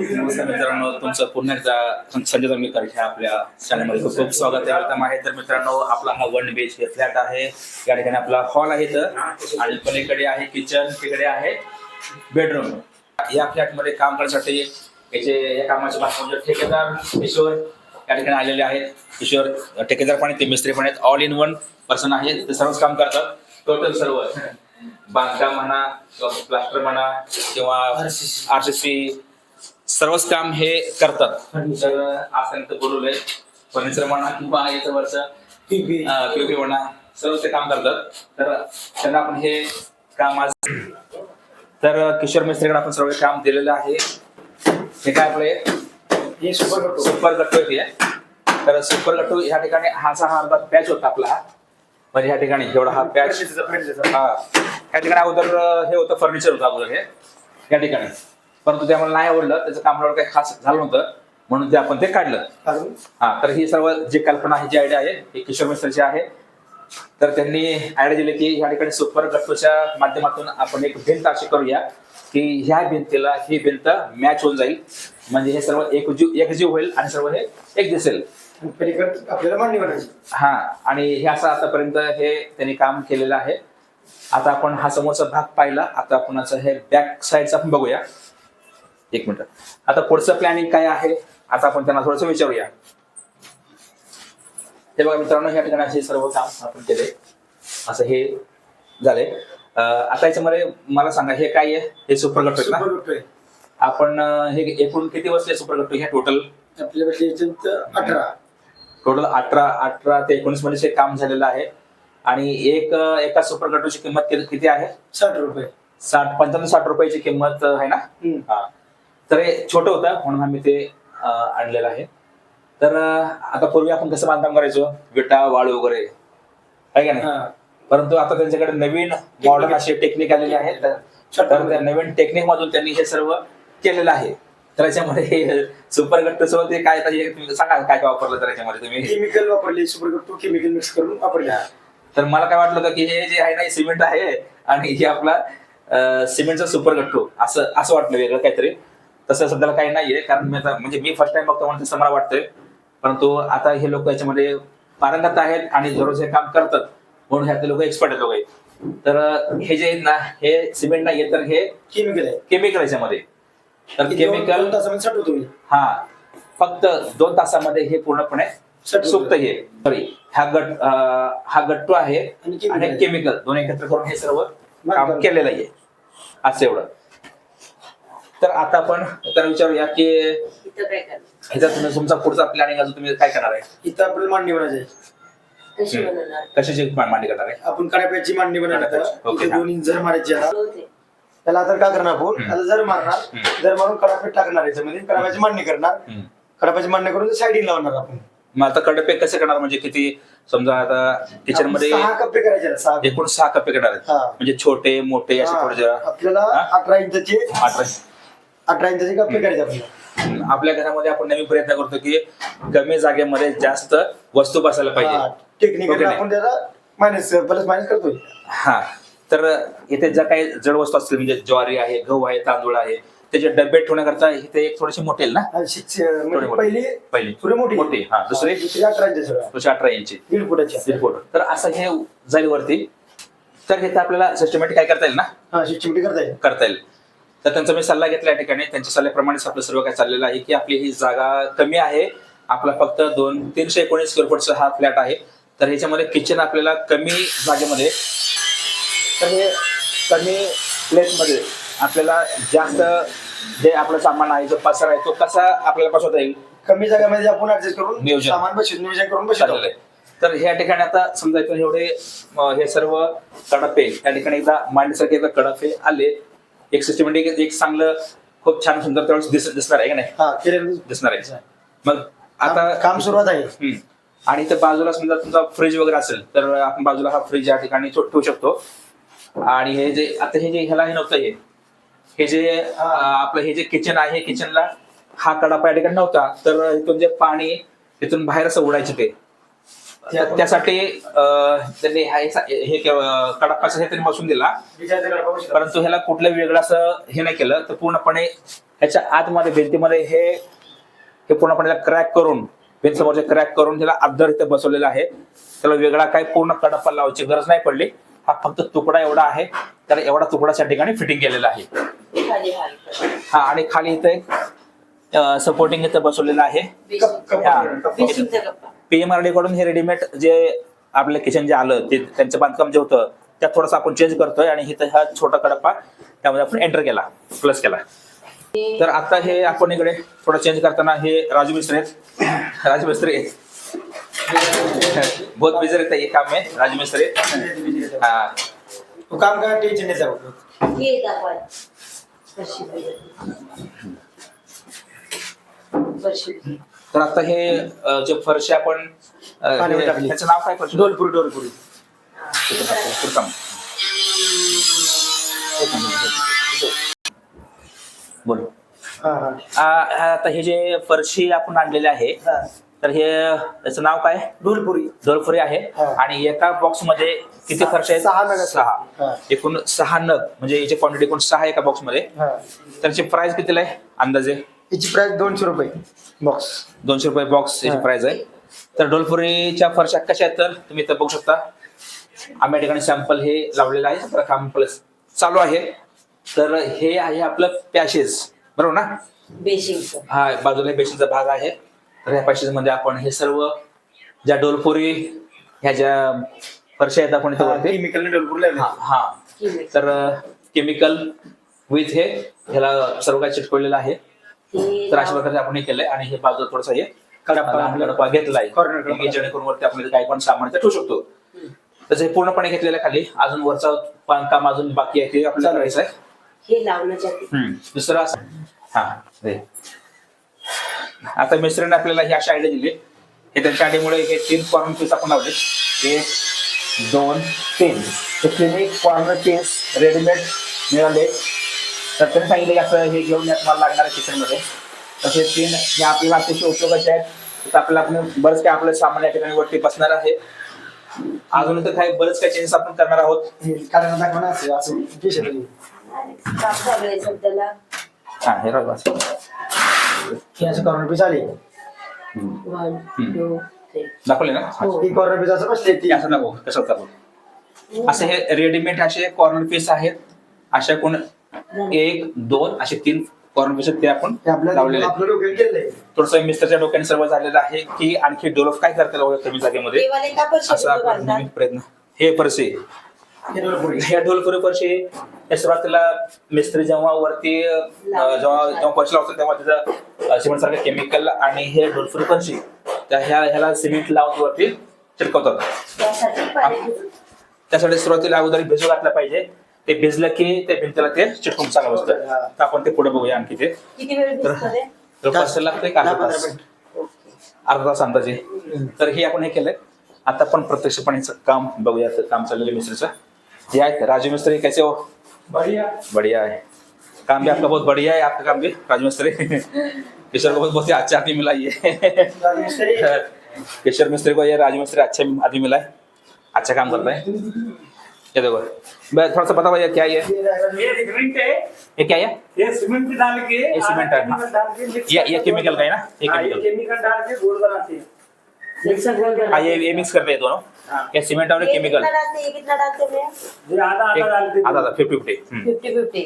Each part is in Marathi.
नमस्कार मित्रांनो तुमचं पुन्हा एकदा संजय जांभेकर ह्या आपल्या चॅनलमध्ये खूप खूप स्वागत आहे. वेलकम आहे. तर मित्रांनो आपला हा वन बीएच हे फ्लॅट आहे. या ठिकाणी आपला हॉल आहे तर आणि पलीकडे आहे किचन तिकडे आहे बेडरूम या फ्लॅटमध्ये काम करण्यासाठी याचे या कामाचे भाग म्हणजे ठेकेदार किशोर या ठिकाणी आलेले आहेत. किशोर ठेकेदार पण आहेत ते मिस्त्री पण आहेत. ऑल इन वन पर्सन आहे. ते सर्वच काम करतात. टोटल सर्व. बांधकाम म्हणा किंवा प्लास्टर म्हणा किंवा आर सी सी सर्वच काम हे करतात. तर आज त्यांनी बोलवलंय. फर्निचर म्हणा किंवा याचं वरचं पीओपी म्हणा सर्व ते काम करतात. तर त्यांना आपण हे काम आज तर किशोर मिस्त्रीकडे आपण सर्व काम दिलेलं आहे. हे काय आपले हे? सुपर गट्टू सुपर गट्टू आहे ते. तर सुपर गट्टू ह्या ठिकाणी हाचा हा अर्धा पॅच होता आपला. हा म्हणजे ह्या ठिकाणी एवढा हा पॅच हा. ह्या ठिकाणी अगोदर हे होतं फर्निचर होतं अगोदर हे. या ठिकाणी. परंतु ते आम्हाला नाही आवडलं त्याचं काम एवढं काही खास झालं नव्हतं म्हणून ते आपण ते काढलं. हा तर ही सर्व जी कल्पना आहे जी आयडिया आहे ही किशोर मिस्त्रची आहे. तर त्यांनी आयडिया दिली की ह्या ठिकाणी सुपर गट्टूच्या माध्यमातून आपण एक भिंत अशी करूया की ह्या भिंतीला ही भिंत मॅच होऊन जाईल. म्हणजे हे सर्व एकजीव एकजीव होईल आणि सर्व हे एक दिसेल. आपल्याला मांडणी बनायची हा आणि हे असं आतापर्यंत हे त्यांनी काम केलेलं आहे. आता आपण हा समोरचा भाग पाहिला. आता आपण असं हे बॅक साईडचा आपण बघूया. एक मिनिट. आता पुढचं प्लॅनिंग काय आहे? आता आपण त्यांना थोडंसं विचारूया. हे बघा मित्रांनो या ठिकाणी हे सर्व काम आपण केले. असं हे झाले आता याच्यामध्ये मला सांगा हे काय आहे? हे सुपर सुपर ना? आपण हे एकूण किती बसले सुपर गट्टू ह्या टोटल आपल्या अठरा. टोटल अठरा अठरा ते एकोणीसमध्ये काम झालेलं आहे. आणि एक एका सुपर गटूची किंमत किती आहे? साठ रुपये. साठ पंचावन्न साठ रुपयाची किंमत आहे ना. हा. तर हे छोटं होतं म्हणून आम्ही ते आणलेलं आहे. तर आता पूर्वी आपण कसं बांधकाम करायचो? विटा वाळू वगैरे. आहे का नाही. परंतु आता त्यांच्याकडे नवीन मॉडर्न असे टेक्निक आलेले आहेत. तर त्या नवीन टेक्निक मधून त्यांनी हे सर्व केलेलं आहे. तर याच्यामध्ये सुपर गट्टू सोबत ते काय सांगा काय काय वापरलं तर याच्यामध्ये तुम्ही? केमिकल वापरले सुपर गट्टू केमिकल मिक्स करून वापरले. तर मला काय वाटलं होतं की हे जे आहे ना हे सिमेंट आहे आणि हे आपला सिमेंटचा सुपर गट्टू असं असं वाटलं वेगळं काहीतरी. तसं सध्याला काही नाहीये कारण मी आता म्हणजे मी फर्स्ट टाइम बघतो म्हणून तसं मला वाटतंय. परंतु आता हे लोक याच्यामध्ये पारंगत आहेत आणि दररोज हे काम करतात म्हणून ह्यातले लोक एक्सपर्ट आहेत लोक तर हे जे ना हे सिमेंट नाहीये तर हे केमिकल आहे. केमिकल याच्यामध्ये. तर केमिकल हा फक्त दोन तासामध्ये हे पूर्णपणे सुप्त हे. सॉरी हा गट हा गट्टू आहे आणि. केमिकल दोन एकत्र करून हे सर्व काम. केलेलं आहे. असं एवढं. तर आता आपण त्याला विचारूया की इथं काय करणार ह्याच्यात तुम्ही तुमचा पुढचा प्लॅनिंग अजून तुम्ही काय करणार आहे इथं आपल्याला मांडणी बनायची आहे. कशी हम्म. बनवणार कशाची मा- मांडणी करणार आहे आपण कडाप्याची मांडणी बनवणार. आता. ओके, इथे हा. दोन इंच जर मारायची. होते. त्याला आता काय करणार आपण हम्म. आता जर मारणार हम्म. जर मारून कडापे टाकणार याच्यामध्ये कडाप्याची मांडणी करणार हम्म. कडाप्याची मांडणी करून साईडिंग लावणार आपण मग आता कडपे कसे करणार म्हणजे किती समजा आता किचनमध्ये सहा कप्पे करायचे आहेत, सहा एकूण सहा कप्पे करणार आहेत हा. म्हणजे छोटे मोठे असे थोडे जरा आपल्याला हा? अठरा इंचाचे अठरा अठरा इंचाचे कप्पे करायचे आपल्याला. हम्म, आपल्या घरामध्ये आपण नेहमी प्रयत्न करतो की कमी जागेमध्ये जास्त वस्तू बसायला पाहिजे. टेक्निकल ओके नाही? आपण त्याला मायनस प्लस मायनस करतोय. हा तर इथे ज्या काही जड वस्तू असतील म्हणजे ज्वारी आहे गहू आहे तांदूळ आहे त्याचे डबे ठेवण्याकरता इथे एक थोडीशी मोठी ना? आणि म्हणजे. पहिली पहिली. मोठी. मोठी हा दुसरी. दुसरी अठरा अठरा इंची. दीड फुटाची. तर असं हे जाईल वरती तर हे तर आपल्याला सिस्टमॅटिक काय करता येईल ना? हा मोठी करता येईल. करता येईल. तर त्यांचा मी सल्ला घेतला या ठिकाणी. त्यांच्या सल्ल्याप्रमाणेच आपलं सर्व काय चाललेलं आहे की आपली ही जागा कमी आहे. आपला फक्त दोन तीनशे एकोणीस स्क्वेअर फूटचा हा फ्लॅट आहे. तर ह्याच्यामध्ये किचन आपल्याला कमी जागेमध्ये तर हे कमी प्लेसमध्ये आपल्याला जास्त जे आपलं सामान आहे जो पसार आहे तो कसा आपल्याला बसवता येईल? कमी जागामध्ये आपण ऍडजस्ट करून नियोजन. सामान बसवून नियोजन करून चाललेलं बसवतो आहे तर ह्या ठिकाणी आता समजा इथून एवढे अं, हे सर्व कडपे या ठिकाणी एकदा मांडण्यासाठी एकदा कडपे आले. एक सिस्टमॅटिक एक चांगलं खूप छान सुंदर त्यावेळेस दिस दिसणार आहे का नाही? हा केलेलं दिसणार आहे. मग आता काम- काम सुरुवात आहे. हम्म. आणि इथं बाजूला समजा तुमचा फ्रीज वगैरे असेल तर आपण बाजूला हा फ्रीज या ठिकाणी ठेव ठेवू शकतो. आणि हे जे आता हे जे ह्याला हे नव्हतं हे. हे जे अं, आपलं हे जे किचन आहे किचनला हा कडापा या ठिकाणी नव्हता. तर इथून जे पाणी तिथून बाहेर असं उडायचे ते. तर त्यासाठी अं, त्यांनी हा हे केलं, कडप्पाचं हे त्यांनी बसून दिला. परंतु ह्याला कुठलं वेगळं असं हे नाही केलं. तर पूर्णपणे ह्याच्या आतमध्ये भिंतीमध्ये हे हे पूर्णपणे क्रॅक करून भिंत समोरचे क्रॅक करून त्याला अद्दर इथे बसवलेला आहे. त्याला वेगळा काही पूर्ण कडप्पा लावायची गरज नाही पडली. हा फक्त तुकडा एवढा आहे. त्याला एवढा तुकडा त्या ठिकाणी फिटिंग केलेला आहे. खाली. हा आणि खाली इथे एक सपोर्टिंग इथं बसवलेलं आहे. हा. पीएमआरडी कडून हे रेडीमेड जे आपलं किचन जे आलं ते त्यांचं बांधकाम जे होतं त्यात थोडंसं आपण चेंज करतोय आणि इथं हा छोटा कडप्पा त्यामध्ये आपण एंटर केला प्लस केला. तर आता हे आपण इकडे थोडं चेंज करताना हे राजू मिस्त्री आहेत. राजू मिस्त्री बहुत बिझी रहता है ये काम में राजू मिस्त्री हा. तू काम का टेन्शन नाही जाऊ. हे फरशी तर आता हे अं, जे फरशी आपण अं, पाण्यामध्ये टाकली. ह्याचं नाव काय फरशी? डोलपुरी डोलपुरी उत्तम बोल. हा हा. आ- आता हे जे फरशी आपण आणलेले आहे हा. तर हे त्याचं नाव काय? डोलपुरी दोरफुरी आहे. हा. आणि एका बॉक्समध्ये किती फरशी आहेत? सहा नग. सहा. एकूण सहा नग म्हणजे याची क्वांटिटी एकूण सहा एका बॉक्समध्ये हा त्याची प्राइस कितीला आहे अंदाजे? याची प्राइस दोनशे रुपये. बॉक्स दोनशे रुपये बॉक्स याची हा. प्राइस आहे. तर डोलपुरीच्या फरशा कशा आहेत तर? तुम्ही इथं बघू शकता. आम्ही या ठिकाणी सॅम्पल हे लावलेलं आहे. आपलं काम प्लस चालू आहे. तर हे आहे आपलं पॅशेज बरोबर ना? बेसिनचं हा बाजूला बेसिनचा भाग आहे. तर ह्या पॅसेजमध्ये आपण हे सर्व ज्या डोलपुरी ह्या ज्या फरशा आहेत आपण इथं वरती. केमिकल डोलपुरी हा हा. तर केमिकल विथ हे ह्याला सर्व काही चिटकवलेलं आहे. तर अशा प्रकारे आपण हे केलंय आणि हे बाजूला थोडस हे कडपा घेतलाय. जेणेकरून वरती आपण काही पण सामान ठेवू शकतो. त्याचं हे पूर्णपणे घेतलेलं आहे खाली अजून वरचं बांधकाम अजून बाकी आहे ते आपल्याला करायचं आहे. हे. दुसरं असं हा दे. आता मिस्त्रीने आपल्याला ही अशी आयडिया दिली. हे त्यांच्या आयडियामुळे हे तीन कॉर्नर पीस आपण लावले. एक दोन तीन. हे तिन्ही कॉर्नर पीस रेडीमेड मिळाले. तर त्यांनी सांगितलं की असं हे घेऊन या तुम्हाला लागणार आहे किचनमध्ये हे तीन हे आपल्याला अतिशय उपयोगाचे आहेत. तर आपल्याला आपण बरंच काय आपलं सामान या ठिकाणी वरती बसणार आहे. अजून तर काही बरेच काही चेंजेस आपण करणार आहोत. कारण असं आहे. सध्याला. हा हे राहू बस. हे असं कॉर्नर पीस आली. वन टू थ्री दाखवले ना? हो. ही असं बसले ती. असं दाखव असे हे रेडीमेड असे कॉर्नर पीस आहेत. अशा कोण एक दोन असे तीन कॉर्नर पीस ते आपण लावलेले थोडस मिस्टरच्या डोक्याने सर्व झालेलं आहे की आणखी डेव्हलप काय करता येईल एवढ्या कमी जागेमध्ये? असं आपण प्रयत्न. हे परसे हे ह्या ढोलपुरी परशी हे सुरुवातीला मिस्त्री जेव्हा वरती जेव्हा जेव्हा परशी लावतो तेव्हा त्याचं सिमेंट सारखं केमिकल आणि हे ढोलपुरी परशी त्या ह्या ह्याला सिमेंट लावून वरती चिटकवतात. त्यासाठी सुरुवातीला अगोदर भिजू घातलं पाहिजे. ते भिजलं की ते भिंतीला ते चिटकून चांगलं बसतं. तर आपण ते पुढे बघूया आणखी ते. किती वेळ भिजतं ते तर पाच लागतं एक अर्धा तास. अर्धा अंदाजे. तर हे आपण हे केलंय. आता आपण प्रत्यक्षपणे याचं काम बघूया काम चाललेलं आहे मिस्त्रीचं हे आहेत राजू मिस्त्री कैसे हो? बढ़िया. बढ़िया है काम भी आपका बहुत बढ़िया है आपका काम भी राजू मिस्त्री. किशोर को बहुत बहुत ही अच्छा आदमी मिला ये. मिस्त्री. किशोर मिस्त्री को ये राजू मिस्त्री अच्छा आदमी मिला है. अच्छा काम करता है. ये देखो। मैं थोड़ा सा बता भैया क्या ये? ये सीमेंट है। ये क्या है ये सीमेंट डाल के ये सीमेंट है, डाल के ये ये केमिकल का है ना? ये हाँ, केमिकल केमिकल डाल के गोल बनाते हैं। मिक्सर गोल हाँ ये ये मिक्स करते हैं दोनों। हाँ। ये सीमेंट और केमिकल कितना डालते हैं? ये कितना डालते हैं ये आधा आधा डालते आधा आधा फिफ्टी फिफ्टी फिफ्टी फिफ्टी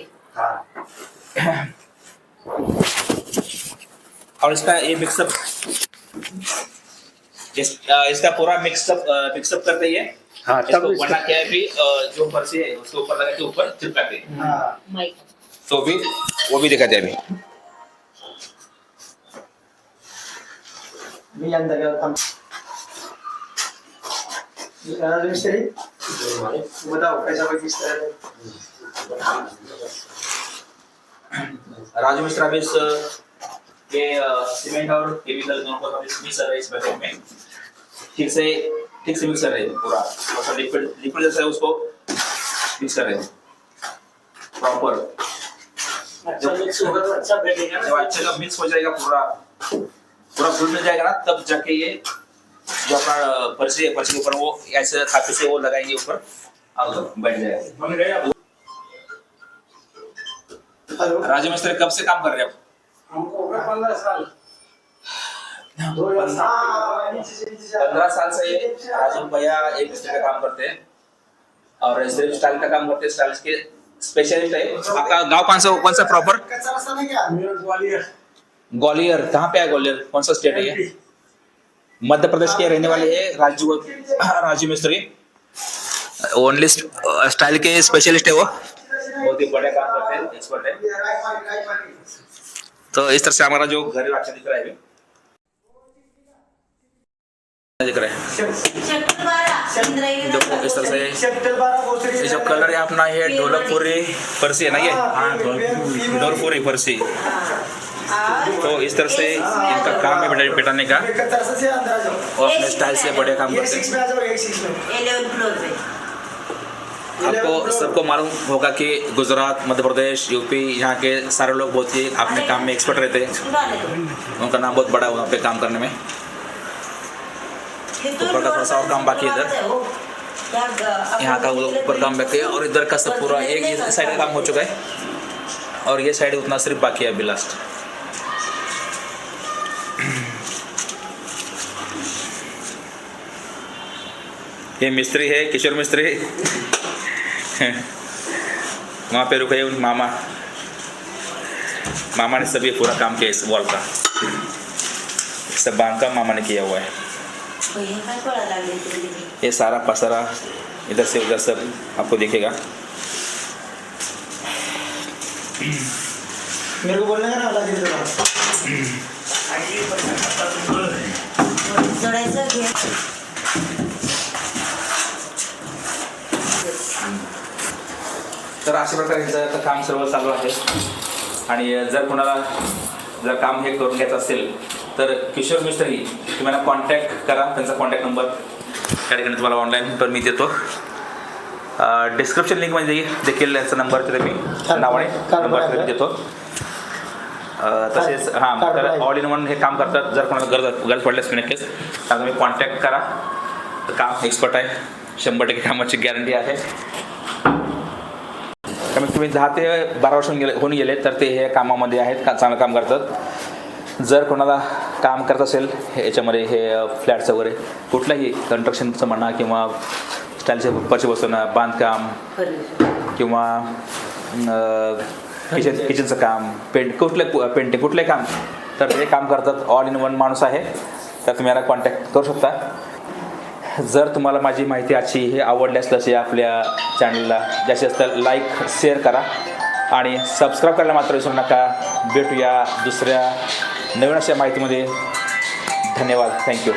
और इसका ये मिक्सअप इस, इसका पूरा मिक्सअप मिक्सअप करते ही है हाँ, तब इसको इसका- बना के भी जो ऊपर से है उसके ऊपर लगा के ऊपर चिपकाते हैं हाँ. माइक तो भी वो भी दिखाते हैं अभी. मी अंदर गया था राजू मिस्त्री बताओ कैसा कोई मिस्त्री है राजू मिश्रा भी इस ये अ, सीमेंट और केमिकल दोनों को मिक्स हैं बकेट में ठीक से ठीक से मिक्स कर रहे हैं पूरा मतलब लिक्विड लिक्विड जैसा है उसको मिक्स कर रहे हैं प्रॉपर अच्छा मिक्स होगा तो अच्छा बैठेगा जब अच्छे से मिक्स हो जाएगा पूरा। पूरा घुल मिल जाएगा ना तब जाके ये जो अपना पर्ची है पर्ची के ऊपर वो ऐसे थापे से वो लगाएँगे ऊपर। और तो बैठ जाएगा। राजू मिस्त्री कब से काम कर रहे हो हमको पंद्रह साल। पंद्रह साल से राजू भैया एक मिस्त्री का काम करते हैं। और सिर्फ़ स्टाइल का काम करते हैं स्टाइल के स्पेशलिस्ट है। आपका गाँव कौन सा कौन सा प्रॉपर ग्वालियर। ग्वालियर। कहाँ पे है ग्वालियर? कौन सा स्टेट है ये? मध्य प्रदेश के रहने वाले हैं राजू राजू मिस्त्री। ओनली स्टाइल के स्पेशलिस्ट है वो। बहुत ही बड़े काम करते हैं एक्सपर्ट है। तो इस तरह से हमारा जो घर अच्छा दिख रहा है दिख रहा है। देखो इस तरह से ये जो कलर है अपना ये ढोलकपुरी फरसी है ना ये? हाँ ढोलकपुरी फरसी। तो इस तरह से इनका काम है का। कच्चा रास्ता से अंदर आ जाओ। और अपने स्टाइल से बढ़िया काम करते हैं। आपको सबको मालूम होगा कि गुजरात मध्य प्रदेश यूपी यहाँ के सारे लोग बहुत ही अपने काम में एक्सपर्ट रहते हैं। उनका नाम बहुत बड़ा है वहाँ पे काम करने में। ऊपर का थोड़ा सा और काम बाकी है इधर। यहाँ का वो ऊपर काम बाकी है और इधर का सब पूरा एक साइड का काम हो चुका है। और ये साइड उतना सिर्फ़ बाकी है अभी लास्ट ये मिस्त्री है, किशोर मिस्त्री। वहाँ पे रुके उन मामा। मामा ने सभी पूरा काम किया इस वॉल का। सब बाँध का मामा ने किया हुआ है। ये सारा पसारा इधर से उधर सब आपको दिखेगा. मेरे को बोलने का ना ही जगह जोडायचं घे तर अशा प्रकारे आता काम सर्व चालू आहे. आणि जर कोणाला जर काम हे करून घ्यायचं असेल तर किशोर मिस्त्री तुम्ही मला कॉन्टॅक्ट करा त्यांचा कॉन्टॅक्ट नंबर त्या ठिकाणी तुम्हाला ऑनलाईन पण मी देतो. डिस्क्रिप्शन लिंकमध्ये देखील याचा नंबर तिथे मी नावाने नंबर देतो. तसेच हां तर ऑल इन वन हे काम करतात. जर कोणाला गरज गरज पडल्यास मी नक्कीच तर तुम्ही कॉन्टॅक्ट करा. काम एक्सपर्ट आहे. शंभर टक्के कामाची गॅरंटी आहे. कमीत कमी दहा ते बारा वर्ष होऊन गेले होऊन गेले तर ते हे कामामध्ये आहेत का चांगलं काम करतात. जर कोणाला काम करत असेल हे याच्यामध्ये हे फ्लॅट्स वगैरे कुठलंही कन्स्ट्रक्शनचं म्हणा किंवा स्टाईलचे पचे बसवणं बांधकाम किंवा किचन किचनचं काम पेंट कुठलं पेंटिंग कुठलंही काम तर ते काम करतात. ऑल इन वन माणूस आहे. तर तुम्ही याला कॉन्टॅक्ट करू शकता. जर तुम्हाला माझी माहिती आजची हे आवडली असल्यास या आपल्या चॅनलला जास्तीत जास्त लाईक शेअर करा. आणि सबस्क्राईब करायला मात्र विसरू नका. भेटूया दुसऱ्या नवीन अशा माहितीमध्ये धन्यवाद. थँक्यू